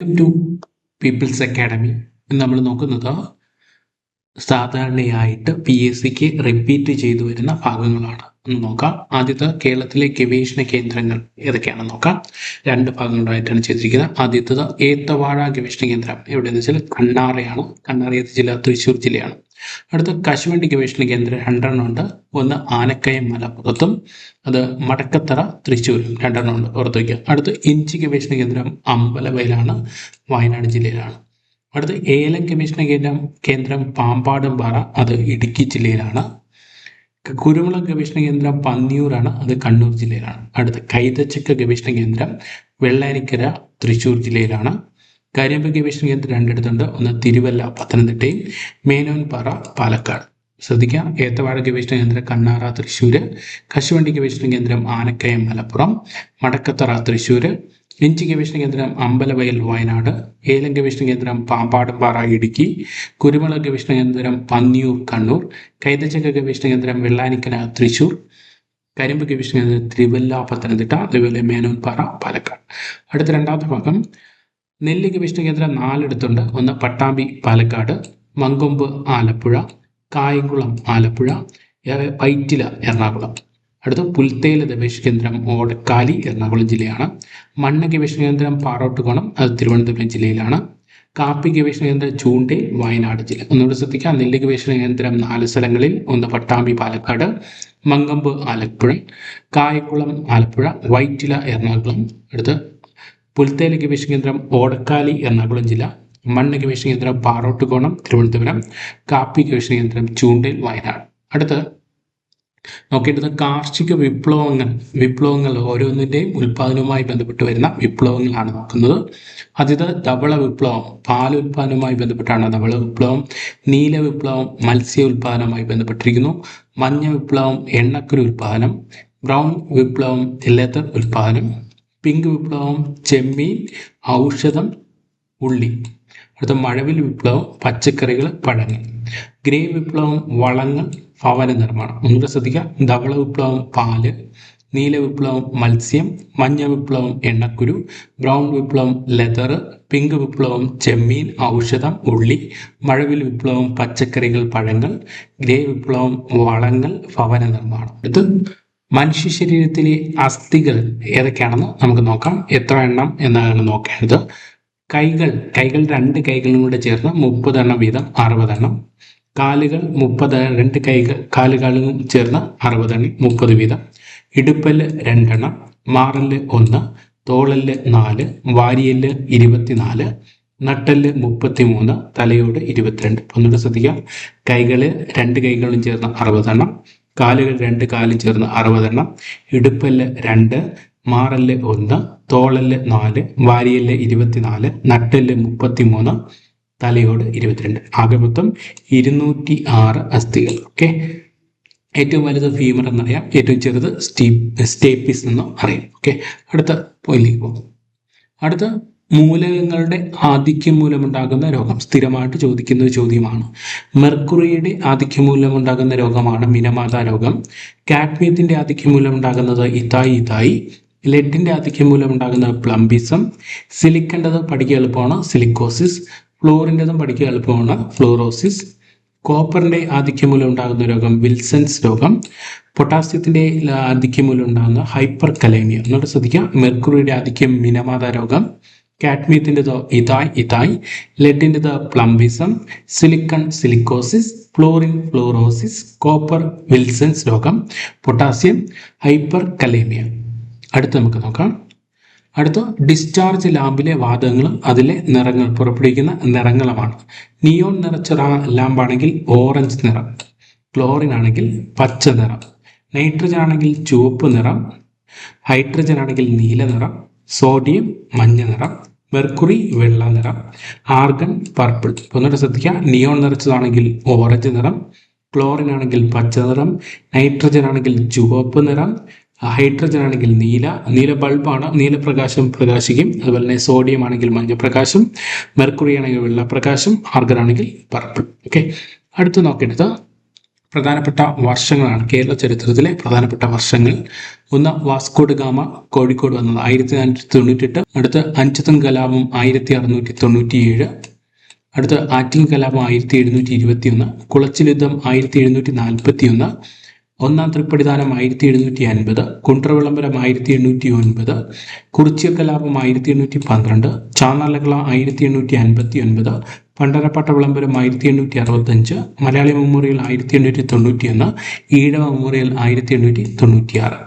To people's academy നമ്മൾ നോക്കുന്നത് സാധാരണയായിട്ട് പി എസ് സിക്ക് റിപ്പീറ്റ് ചെയ്തു വരുന്ന ഭാഗങ്ങളാണ്. ഒന്ന് നോക്കാം. ആദ്യത്തെ കേരളത്തിലെ ഗവേഷണ കേന്ദ്രങ്ങൾ ഏതൊക്കെയാണെന്ന് നോക്കാം. രണ്ട് ഭാഗങ്ങളായിട്ടാണ് ചെയ്തിരിക്കുന്നത്. ആദ്യത്തത് ഏത്തവാഴ ഗവേഷണ കേന്ദ്രം. എവിടെയെന്ന് വെച്ചാൽ കണ്ണാറയാണ്. കണ്ണാറ ജില്ല? തൃശ്ശൂർ ജില്ലയാണ്. അടുത്ത കശുവണ്ടി ഗവേഷണ കേന്ദ്രം രണ്ടെണ്ണം ഉണ്ട്. ഒന്ന് ആനക്കയം മലപ്പുറത്തും അത് മടക്കത്തറ തൃശ്ശൂരും രണ്ടെണ്ണം ഉണ്ട് ഓർത്ത് വയ്ക്കുക. അടുത്ത് ഇഞ്ചി ഗവേഷണ കേന്ദ്രം അമ്പലവയലാണ് വയനാട് ജില്ലയിലാണ്. അടുത്ത് ഏലം ഗവേഷണ കേന്ദ്രം കേന്ദ്രം പാമ്പാടും പാറ അത് ഇടുക്കി ജില്ലയിലാണ്. കുരുമുളക് ഗവേഷണ കേന്ദ്രം പന്നിയൂരാണ് അത് കണ്ണൂർ ജില്ലയിലാണ്. അടുത്ത കൈതച്ചക്ക ഗവേഷണ കേന്ദ്രം വെള്ളാരിക്കര തൃശ്ശൂർ ജില്ലയിലാണ്. കരിമ്പ് ഗവേഷണ കേന്ദ്രം രണ്ടിടത്തുണ്ട് ഒന്ന് തിരുവല്ല പത്തനംതിട്ടയും മേനോൻപാറ പാലക്കാട്. ശ്രദ്ധിക്കുക ഏത്തവാഴ ഗവേഷണ കേന്ദ്രം കണ്ണാറ തൃശ്ശൂര്. കശുവണ്ടി ഗവേഷണ കേന്ദ്രം ആനക്കയം മലപ്പുറം. മടക്കത്തറ തൃശ്ശൂര്. ഇഞ്ചി ഗവേഷണ കേന്ദ്രം അമ്പലവയൽ വയനാട്. ഏലം ഗവേഷണ കേന്ദ്രം പാമ്പാടുംപാറ ഇടുക്കി. കുരുമുളക് ഗവേഷണ കേന്ദ്രം പന്നിയൂർ കണ്ണൂർ. കൈതച്ചക്ക ഗവേഷണ കേന്ദ്രം വെള്ളാനിക്കര തൃശൂർ കരിമ്പ് ഗവേഷണ കേന്ദ്രം തിരുവല്ല പത്തനംതിട്ട. അതുപോലെ മേനോൻപാറ പാലക്കാട്. അടുത്ത രണ്ടാമത്തെ ഭാഗം. നെല്ല് ഗവേഷണ കേന്ദ്രം നാലിടത്തുണ്ട്. ഒന്ന് പട്ടാമ്പി പാലക്കാട് മങ്കൊമ്പ് ആലപ്പുഴ കായംകുളം ആലപ്പുഴ പൈറ്റില എറണാകുളം. അടുത്ത പുൽത്തേയില ഗവേഷണ കേന്ദ്രം ഓടക്കാലി എറണാകുളം ജില്ലയാണ്. മണ്ണ് ഗവേഷണ കേന്ദ്രം പാറോട്ടുകോണം അത് തിരുവനന്തപുരം ജില്ലയിലാണ്. കാപ്പി ഗവേഷണ കേന്ദ്രം ചൂണ്ടേ വയനാട് ജില്ല. ഒന്നുകൂടി ശ്രദ്ധിക്കാം. നെല്ല് ഗവേഷണ കേന്ദ്രം നാല് സ്ഥലങ്ങളിൽ ഒന്ന് പട്ടാമ്പി പാലക്കാട് മങ്കമ്പ് ആലപ്പുഴ കായംകുളം ആലപ്പുഴ വൈറ്റില എറണാകുളം. അടുത്ത് പുൽത്തേല ഗവേഷണ കേന്ദ്രം ഓടക്കാലി എറണാകുളം ജില്ല മണ്ണ് ഗവേഷണ കേന്ദ്രം പാറോട്ടുകോണം തിരുവനന്തപുരം കാപ്പി ഗവേഷണ കേന്ദ്രം ചൂണ്ടയിൽ വയനാട്. അടുത്ത് നോക്കേണ്ടത് കാർഷിക വിപ്ലവങ്ങൾ വിപ്ലവങ്ങൾ ഓരോന്നിന്റെയും ഉൽപ്പാദനവുമായി ബന്ധപ്പെട്ട് വരുന്ന വിപ്ലവങ്ങളാണ് നോക്കുന്നത്. അതിത് ധവള വിപ്ലവം പാൽ ഉൽപ്പാദനവുമായി ബന്ധപ്പെട്ടാണ് ധവള വിപ്ലവം നീല വിപ്ലവം മത്സ്യ ഉൽപ്പാദനവുമായി ബന്ധപ്പെട്ടിരിക്കുന്നു മഞ്ഞ വിപ്ലവം എണ്ണക്കുരു ഉൽപ്പാദനം ബ്രൗൺ വിപ്ലവം ലെതർ ഉൽപ്പാദനം. പിങ്ക് വിപ്ലവം ചെമ്മീൻ ഔഷധം ഉള്ളി. അടുത്ത മഴവിൽ വിപ്ലവം പച്ചക്കറികൾ പഴങ്ങൾ. ഗ്രേ വിപ്ലവം വളങ്ങൾ ഭവന നിർമ്മാണം. ഒന്നുകൂടെ ശ്രദ്ധിക്കുക. ധവള വിപ്ലവം പാൽ. നീല വിപ്ലവം മത്സ്യം. മഞ്ഞ വിപ്ലവം എണ്ണക്കുരു. ബ്രൗൺ വിപ്ലവം ലെതർ. പിങ്ക് വിപ്ലവം ചെമ്മീൻ ഔഷധം ഉള്ളി. മഴവിൽ വിപ്ലവം പച്ചക്കറികൾ പഴങ്ങൾ. ഗ്രേ വിപ്ലവം വളങ്ങൾ ഭവന നിർമ്മാണം. ഇത് മനുഷ്യ ശരീരത്തിലെ അസ്ഥികൾ ഏതൊക്കെയാണെന്ന് നമുക്ക് നോക്കാം. എത്ര എണ്ണം എന്നാണ് നോക്കേണ്ടത്. കൈകൾ കൈകൾ രണ്ട് കൈകളും കൂടെ ചേർന്ന് മുപ്പതെണ്ണം വീതം അറുപതെണ്ണം. കാലുകൾ മുപ്പത് രണ്ട് കൈകൾ കാലുകളും ചേർന്ന് അറുപതെണ്ണം മുപ്പത് വീതം. ഇടുപ്പൽ രണ്ടെണ്ണം മാറൽ ഒന്ന് തോളൽ നാല് വാരിയൽ ഇരുപത്തിനാല് നട്ടൽ മുപ്പത്തിമൂന്ന് തലയോട് ഇരുപത്തിരണ്ട്. ഒന്നുകൂടെ ശ്രദ്ധിക്കാം. കൈകൾ രണ്ട് കൈകളും ചേർന്ന് അറുപതെണ്ണം. കാലുകൾ രണ്ട് കാലും ചേർന്ന് അറുപതെണ്ണം. ഇടുപ്പല്ല് രണ്ട് മാറല്ല് ഒന്ന് തോളല്ല് നാല് വാരിയല്ല് ഇരുപത്തിനാല് നട്ടൽ മുപ്പത്തിമൂന്ന് തലയോട് ഇരുപത്തിരണ്ട്. ആകെ മൊത്തം ഇരുന്നൂറ്റി ആറ് അസ്ഥികൾ. ഓക്കെ? ഏറ്റവും വലുത് ഫീമർ എന്നറിയാം. ഏറ്റവും ചെറുത് സ്റ്റീ സ്റ്റേപ്പിസ് എന്നും അറിയാം. ഓക്കെ? അടുത്ത പോയിലേക്ക് പോകും. അടുത്ത മൂലകങ്ങളുടെ ആധിക്യം മൂലമുണ്ടാകുന്ന രോഗം സ്ഥിരമായിട്ട് ചോദിക്കുന്ന ഒരു ചോദ്യമാണ്. മെർക്കുറിയുടെ ആധിക്യം മൂലമുണ്ടാകുന്ന രോഗമാണ് മിനമാത രോഗം. കാഡ്മിയത്തിന്റെ ആധിക്യം മൂലമുണ്ടാകുന്നത് ഇതായി ഇതായി. ലെഡിന്റെ ആധിക്യം മൂലമുണ്ടാകുന്നത് പ്ലംബിസം. സിലിക്കേണ്ടത് പഠിക്കുക എളുപ്പമാണ് സിലിക്കോസിസ്. ഫ്ലോറിന്റെതും പഠിക്കുക എളുപ്പമാണ് ഫ്ലോറോസിസ്. കോപ്പറിന്റെ ആധിക്യം മൂലം ഉണ്ടാകുന്ന രോഗം വിൽസൺസ് രോഗം. പൊട്ടാസ്യത്തിന്റെ ആധിക്യം മൂലം ഉണ്ടാകുന്ന ഹൈപ്പർ കലേമിയ എന്നോട് ശ്രദ്ധിക്കുക മെർക്കുറിയുടെ ആധിക്യം മിനമാത രോഗം. കാഡ്മിയത്തിന്റെത് ഇതായ് ഇതായ്. ലെഡിന്റെത് plumbism silicon silicosis fluorine fluorosis copper Wilson's രോഗം പൊട്ടാസ്യം ഹൈപ്പർ കലേമിയ അടുത്ത് നമുക്ക് നോക്കാം. അടുത്ത ഡിസ്ചാർജ് ലാമ്പിലെ വാതകങ്ങളും അതിലെ നിറങ്ങൾ പുറപ്പെടുവിക്കുന്ന നിറങ്ങളുമാണ്. നിയോൺ നിറച്ച ലാമ്പാണെങ്കിൽ ഓറഞ്ച് നിറം ക്ലോറിൻ ആണെങ്കിൽ പച്ച നിറം നൈട്രജൻ ആണെങ്കിൽ ചുവപ്പ് നിറം ഹൈഡ്രജൻ ആണെങ്കിൽ നീല നിറം സോഡിയം മഞ്ഞ നിറം മെർക്കുറി വെള്ള നിറം ആർഗൺ പർപ്പിൾ. ഒന്നുകൂടെ ശ്രദ്ധിക്കുക. നിയോൺ നിറച്ചതാണെങ്കിൽ ഓറഞ്ച് നിറം ക്ലോറിൻ ആണെങ്കിൽ പച്ച നിറം നൈട്രജൻ ആണെങ്കിൽ ചുവപ്പ് നിറം ഹൈഡ്രജൻ ആണെങ്കിൽ നീല നീല ബൾബാണ് നീലപ്രകാശം പ്രകാശിക്കും അതുപോലെ തന്നെ സോഡിയം ആണെങ്കിൽ മഞ്ഞപ്രകാശം മെർക്കുറി ആണെങ്കിൽ വെള്ളപ്രകാശം ആർഗൻ ആണെങ്കിൽ പർപ്പിൾ. ഓക്കെ. അടുത്ത് നോക്കേണ്ടത് പ്രധാനപ്പെട്ട വർഷങ്ങളാണ് കേരള ചരിത്രത്തിലെ പ്രധാനപ്പെട്ട വർഷങ്ങൾ. ഒന്ന് വാസ്കോഡ് ഗാമ കോഴിക്കോട് വന്നത് ആയിരത്തി നാനൂറ്റി തൊണ്ണൂറ്റെട്ട് അടുത്ത് അഞ്ചുതൻ കലാപം ആയിരത്തി അറുന്നൂറ്റി തൊണ്ണൂറ്റിയേഴ് അടുത്ത് ആറ്റിൽ കലാപം ആയിരത്തി എഴുന്നൂറ്റി ഇരുപത്തി ഒന്ന് കുളച്ചിൽ യുദ്ധം ആയിരത്തി എഴുന്നൂറ്റി നാൽപ്പത്തി ഒന്ന് ഒന്നാം തൃപ്പടിദാനം ആയിരത്തി എഴുന്നൂറ്റി അൻപത് കുണ്ട്രവിളംബരം ആയിരത്തി എണ്ണൂറ്റി ഒൻപത് കുറിച്യ കലാപം ആയിരത്തി എണ്ണൂറ്റി പന്ത്രണ്ട് ചാന്നാലകള ആയിരത്തി എണ്ണൂറ്റി അൻപത്തി ഒൻപത് പണ്ടരപ്പാട്ട വിളംബരം ആയിരത്തി എണ്ണൂറ്റി അറുപത്തഞ്ച് മലയാളി മെമ്മോറിയൽ ആയിരത്തി എണ്ണൂറ്റി തൊണ്ണൂറ്റി ഒന്ന് ഈഴവ മെമ്മോറിയൽ ആയിരത്തി എണ്ണൂറ്റി തൊണ്ണൂറ്റി ആറ്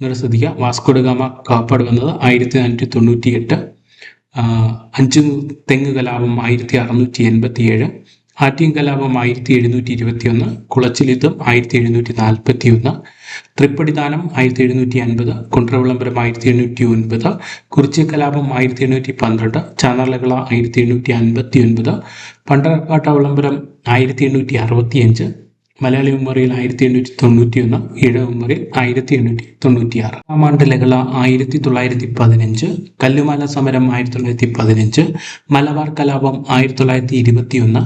നിങ്ങളുടെ ശ്രദ്ധിക്കുക വാസ്കോഡഗാമ കാപ്പാട് വന്നത് ആയിരത്തി നാനൂറ്റി തൊണ്ണൂറ്റി എട്ട് അഞ്ച് തെങ്ങ് കലാപം ആയിരത്തി അറുന്നൂറ്റി എൺപത്തി ഏഴ് ആറ്റിയം കലാപം ആയിരത്തി എഴുന്നൂറ്റി ഇരുപത്തി കുളച്ചിൽ യുദ്ധം ആയിരത്തി എഴുന്നൂറ്റി നാൽപ്പത്തി ഒന്ന് തൃപ്പടിദാനം ആയിരത്തി എഴുന്നൂറ്റി അൻപത് കുണ്ട്രവിളംബരം ആയിരത്തി എണ്ണൂറ്റി ഒൻപത് കുറിച്യ കലാപം ആയിരത്തി എണ്ണൂറ്റി പന്ത്രണ്ട് ചാനലകള ആയിരത്തി എണ്ണൂറ്റി അൻപത്തി ഒൻപത് പണ്ടറക്കാട്ട വിളംബരം ആയിരത്തി എണ്ണൂറ്റി അറുപത്തി അഞ്ച് മലയാളി ഉമ്മറിയിൽ ആയിരത്തി എണ്ണൂറ്റി തൊണ്ണൂറ്റി ഒന്ന് ഈഴ മെമ്മോറിയൽ ആയിരത്തി എണ്ണൂറ്റി തൊണ്ണൂറ്റി ആറ് ആമാണ്ടലകള ആയിരത്തി തൊള്ളായിരത്തി പതിനഞ്ച് കല്ലുമാല സമരം ആയിരത്തി തൊള്ളായിരത്തി പതിനഞ്ച് മലബാർ കലാപം ആയിരത്തി തൊള്ളായിരത്തി ഇരുപത്തി ഒന്ന്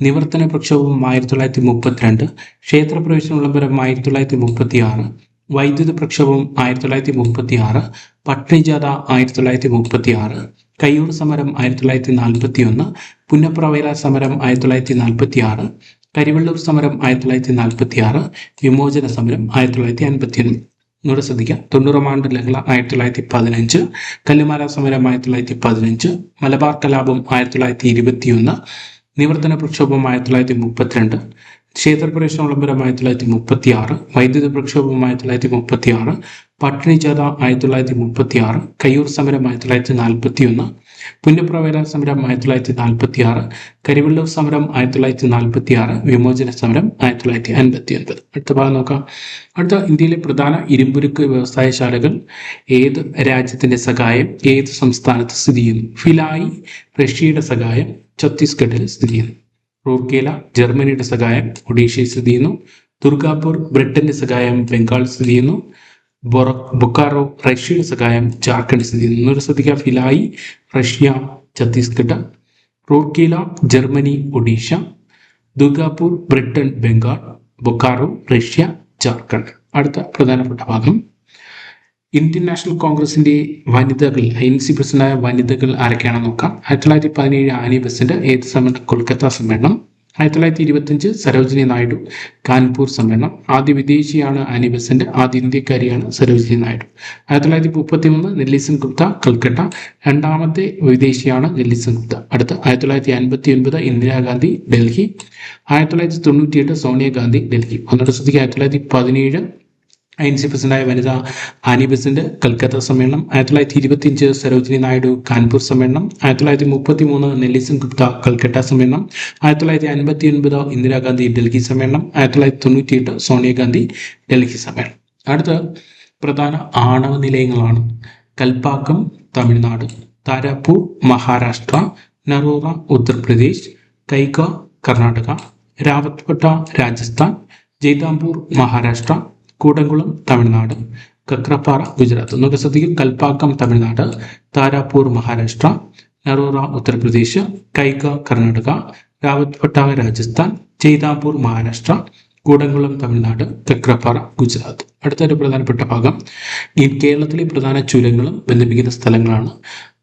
നിവർത്തന പ്രക്ഷോഭം ആയിരത്തി തൊള്ളായിരത്തി മുപ്പത്തിരണ്ട് ക്ഷേത്രപ്രവേശന വിളംബരം ആയിരത്തി തൊള്ളായിരത്തി മുപ്പത്തി ആറ് വൈദ്യുത പ്രക്ഷോഭം ആയിരത്തി തൊള്ളായിരത്തി മുപ്പത്തി ആറ് പട്ടിണിജാഥ ആയിരത്തി തൊള്ളായിരത്തി മുപ്പത്തി ആറ് കയ്യൂർ സമരം ആയിരത്തി തൊള്ളായിരത്തി നാൽപ്പത്തി ഒന്ന് പുന്നപ്രവേല സമരം ആയിരത്തി തൊള്ളായിരത്തി നാൽപ്പത്തി ആറ് കരിവള്ളൂർ സമരം ആയിരത്തി തൊള്ളായിരത്തി നാൽപ്പത്തി ആറ് വിമോചന സമരം ആയിരത്തി തൊള്ളായിരത്തി അൻപത്തി ഒന്ന് നിങ്ങളുടെ ശ്രദ്ധിക്കുക തൊണ്ണൂറാം ആണ്ട് ലഹള ആയിരത്തി തൊള്ളായിരത്തി പതിനഞ്ച് കല്ലുമാല സമരം ആയിരത്തി തൊള്ളായിരത്തി പതിനഞ്ച് മലബാർ കലാപം ആയിരത്തി തൊള്ളായിരത്തി ഇരുപത്തി ഒന്ന് നിവർത്തന പ്രക്ഷോഭം ആയിരത്തി തൊള്ളായിരത്തി മുപ്പത്തിരണ്ട് ക്ഷേത്രപ്രവേശന വിളംബരം ആയിരത്തി തൊള്ളായിരത്തി മുപ്പത്തി ആറ് വൈദ്യുത പ്രക്ഷോഭം ആയിരത്തി തൊള്ളായിരത്തി മുപ്പത്തി ആറ് പട്ടിണി ജാഥ ആയിരത്തി തൊള്ളായിരത്തി മുപ്പത്തി ആറ് കയ്യൂർ സമരം ആയിരത്തി തൊള്ളായിരത്തി നാൽപ്പത്തി ഒന്ന് പുന്നപ്രവേല സമരം ആയിരത്തി തൊള്ളായിരത്തി നാൽപ്പത്തി ആറ് കരിവെള്ളൂർ സമരം ആയിരത്തി തൊള്ളായിരത്തി നാൽപ്പത്തി ആറ് വിമോചന സമരം ആയിരത്തി തൊള്ളായിരത്തി അൻപത്തി ഒൻപത് അടുത്ത ഭാഗം നോക്കാം. അടുത്ത ഇന്ത്യയിലെ പ്രധാന ഇരുമ്പുരുക്ക് വ്യവസായശാലകൾ ഏത് രാജ്യത്തിന്റെ സഹായം ഏത് സംസ്ഥാനത്ത് സ്ഥിതി ചെയ്യുന്നു? ഫിലായി റഷ്യയുടെ സഹായം ഛത്തീസ്ഗഡിൽ സ്ഥിതി ചെയ്യുന്നു. റൂർക്കേല ജർമ്മനിയുടെ സഹായം ഒഡീഷയിൽ സ്ഥിതി ചെയ്യുന്നു. ദുർഗാപൂർ ബ്രിട്ടന്റെ സഹായം ബംഗാൾ സ്ഥിതി ചെയ്യുന്നു. ബൊക്കാറോ റഷ്യയുടെ സഹായം ജാർഖണ്ഡ് സ്ഥിതി എന്നൊരു ശ്രദ്ധിക്കുക Bhilai Russia Chhattisgarh Rourkela Germany Odisha Durgapur Britain Bengal Bokaro Russia Jharkhand. അടുത്ത പ്രധാനപ്പെട്ട ഭാഗം. ഇന്ത്യൻ നാഷണൽ കോൺഗ്രസിന്റെ വനിതകൾ എൻ സി പ്രസിഡന്റായ വനിതകൾ ആരൊക്കെയാണെന്ന് നോക്കാം. ആയിരത്തി തൊള്ളായിരത്തി പതിനേഴ് ആനി ബസിന്റെ ഏത് സമ്മേളനം കൊൽക്കത്ത സമ്മേളനം? ആയിരത്തി തൊള്ളായിരത്തി ഇരുപത്തിയഞ്ച് സരോജിനി നായിഡു കാൺപൂർ സമ്മേളനം. ആദ്യ വിദേശിയാണ് ആനി ബസന്റ് ആദ്യ ഇന്ത്യക്കാരിയാണ് സരോജിനി നായിഡു. ആയിരത്തി തൊള്ളായിരത്തി മുപ്പത്തി മൂന്ന് നെല്ലിസൺ ഗുപ്ത കൽക്കട്ട. രണ്ടാമത്തെ വിദേശിയാണ് നെല്ലിസൻ ഗുപ്ത. അടുത്ത ആയിരത്തി തൊള്ളായിരത്തി അൻപത്തി ഒൻപത് ഇന്ദിരാഗാന്ധി ഡൽഹി. ആയിരത്തി തൊള്ളായിരത്തി തൊണ്ണൂറ്റിയെട്ട് സോണിയാഗാന്ധി ഡൽഹി. ശ്രദ്ധിക്കുക ആയിരത്തി തൊള്ളായിരത്തി പതിനേഴ് ഐ എൻ സി പ്രസിഡന്റായ വനിത ആനി ബസന്റ് കൽക്കത്ത സമ്മേളനം ആയിരത്തി തൊള്ളായിരത്തി ഇരുപത്തിയഞ്ച് സരോജിനി നായിഡു കാൺപൂർ സമ്മേളനം ആയിരത്തി തൊള്ളായിരത്തി മുപ്പത്തി മൂന്ന് നെല്ലിസൺ ഗുപ്ത കൽക്കട്ട സമ്മേളനം ആയിരത്തി തൊള്ളായിരത്തി അൻപത്തി ഒൻപത് ഇന്ദിരാഗാന്ധി ഡൽഹി സമ്മേളനം ആയിരത്തി തൊള്ളായിരത്തി തൊണ്ണൂറ്റിയെട്ട് സോണിയാഗാന്ധി ഡൽഹി സമ്മേളനം. അടുത്ത പ്രധാന ആണവ നിലയങ്ങളാണ് കൽപ്പാക്കം തമിഴ്നാട് താരാപ്പൂർ മഹാരാഷ്ട്ര നറോറ ഉത്തർപ്രദേശ് കൈക കർണാടക രാവത്പട്ട രാജസ്ഥാൻ ജയ്താംപൂർ മഹാരാഷ്ട്ര കൂടംകുളം തമിഴ്നാട് കക്രപ്പാറ ഗുജറാത്ത്. എന്നൊക്കെ ശ്രദ്ധിക്കും കൽപ്പാക്കം തമിഴ്നാട് താരാപൂർ മഹാരാഷ്ട്ര നറോറ ഉത്തർപ്രദേശ് കൈക കർണാടക രാവത്പട്ട രാജസ്ഥാൻ ചെയ്താപൂർ മഹാരാഷ്ട്ര കൂടംകുളം തമിഴ്നാട് കക്രപ്പാറ ഗുജറാത്ത്. അടുത്തൊരു പ്രധാനപ്പെട്ട ഭാഗം ഈ കേരളത്തിലെ പ്രധാന ചുരങ്ങളും ബന്ധിപ്പിക്കുന്ന സ്ഥലങ്ങളാണ്.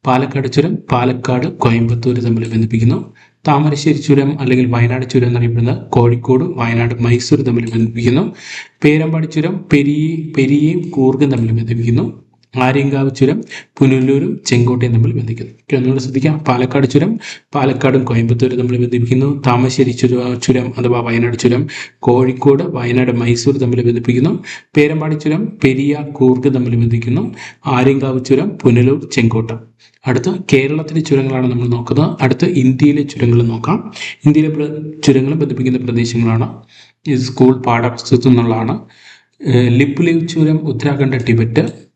പാലക്കാട് ചുരം പാലക്കാട് കോയമ്പത്തൂർ തമ്മിൽ ബന്ധിപ്പിക്കുന്നു. താമരശ്ശേരി ചുരം അല്ലെങ്കിൽ വയനാട് ചുരം എന്നറിയപ്പെടുന്നത് കോഴിക്കോട് വയനാട് മൈസൂർ തമ്മിൽ ബന്ധിപ്പിക്കുന്നു. പേരമ്പാടി ചുരം പെരിയ പെരിയയും കൂർഗും തമ്മിൽ ബന്ധിപ്പിക്കുന്നു. ആര്യങ്കാവ് ചുരം പുനലൂരും ചെങ്കോട്ടയും തമ്മിൽ ബന്ധിക്കുന്നു. ഒന്നുകൂടെ ശ്രദ്ധിക്കാം. പാലക്കാട് ചുരം പാലക്കാടും കോയമ്പത്തൂരും തമ്മിൽ ബന്ധിപ്പിക്കുന്നു. താമശ്ശേരി ചുര അഥവാ വയനാട് ചുരം കോഴിക്കോട് വയനാട് മൈസൂർ തമ്മിൽ ബന്ധിപ്പിക്കുന്നു. പേരമ്പാടി ചുരം പെരിയ കൂർഗ് തമ്മിൽ ബന്ധിക്കുന്നു. ആര്യങ്കാവ് ചുരം പുനലൂർ ചെങ്കോട്ട. അടുത്ത കേരളത്തിലെ ചുരങ്ങളാണ് നമ്മൾ നോക്കുന്നത്. അടുത്ത ഇന്ത്യയിലെ ചുരങ്ങൾ നോക്കാം. ഇന്ത്യയിലെ ചുരങ്ങളും ബന്ധിപ്പിക്കുന്ന പ്രദേശങ്ങളാണ്. ഇത് സ്കൂൾ പാഠപുസ്തകത്തിൽ നിന്നുള്ളതാണ്. ലിപ്പുലിവ് ചുരം Uttarakhand Tibet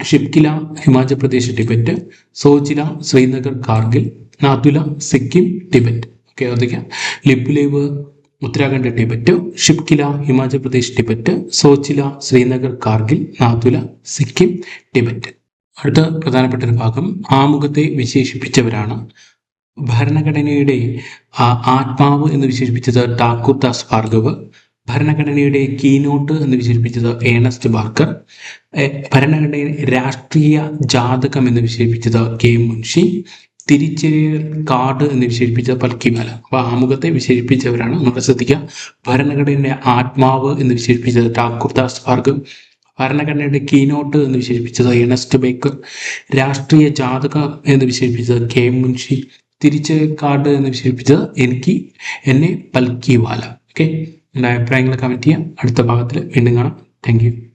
Shipkila Himachal Pradesh Tibet Zojila Srinagar Kargil Nathula Sikkim Tibet. Okay ഓർത്തിക്കാം Lipulekh Uttarakhand Tibet Shipkila Himachal Pradesh Tibet Zojila Srinagar Kargil Nathula Sikkim Tibet. അടുത്ത പ്രധാനപ്പെട്ട ഒരു ഭാഗം ആമുഖത്തെ വിശേഷിപ്പിച്ചവരാണ്. ഭരണഘടനയുടെ ആത്മാവ് എന്ന് വിശേഷിപ്പിച്ചത് ടാക്കൂർ ദാസ് ഭാർഗവ്. ഭരണഘടനയുടെ കീനോട്ട് എന്ന് വിശേഷിപ്പിച്ചത് ഏണസ്റ്റ് ബാർക്കർ. ഭരണഘടനയിൽ രാഷ്ട്രീയ ജാതകം എന്ന് വിശേഷിപ്പിച്ചത് കെ മുൻഷി. തിരിച്ചറിയൽ കാർഡ് എന്ന് വിശേഷിപ്പിച്ചത് പൽക്കിമാല അപ്പോൾ ആമുഖത്തെ വിശേഷിപ്പിച്ചവരാണ്. നമ്മൾ ശ്രദ്ധിക്കുക ഭരണഘടനയുടെ ആത്മാവ് എന്ന് വിശേഷിപ്പിച്ചത് ഠാക്കൂർ ദാസ് ബാർഗ് ഭരണഘടനയുടെ കീനോട്ട് എന്ന് വിശേഷിപ്പിച്ചത് എണസ്റ്റ് ബേക്കർ. രാഷ്ട്രീയ ജാതകം എന്ന് വിശേഷിപ്പിച്ചത് കെ മുൻഷി. തിരിച്ചറിയൽ കാർഡ് എന്ന് വിശേഷിപ്പിച്ചത് എനിക്ക് എന്നെ പൽക്കിവാല ഓക്കെ? എന്റെ അഭിപ്രായങ്ങൾ കമന്റ് ചെയ്യാം. അടുത്ത ഭാഗത്തിൽ വീണ്ടും കാണാം. താങ്ക്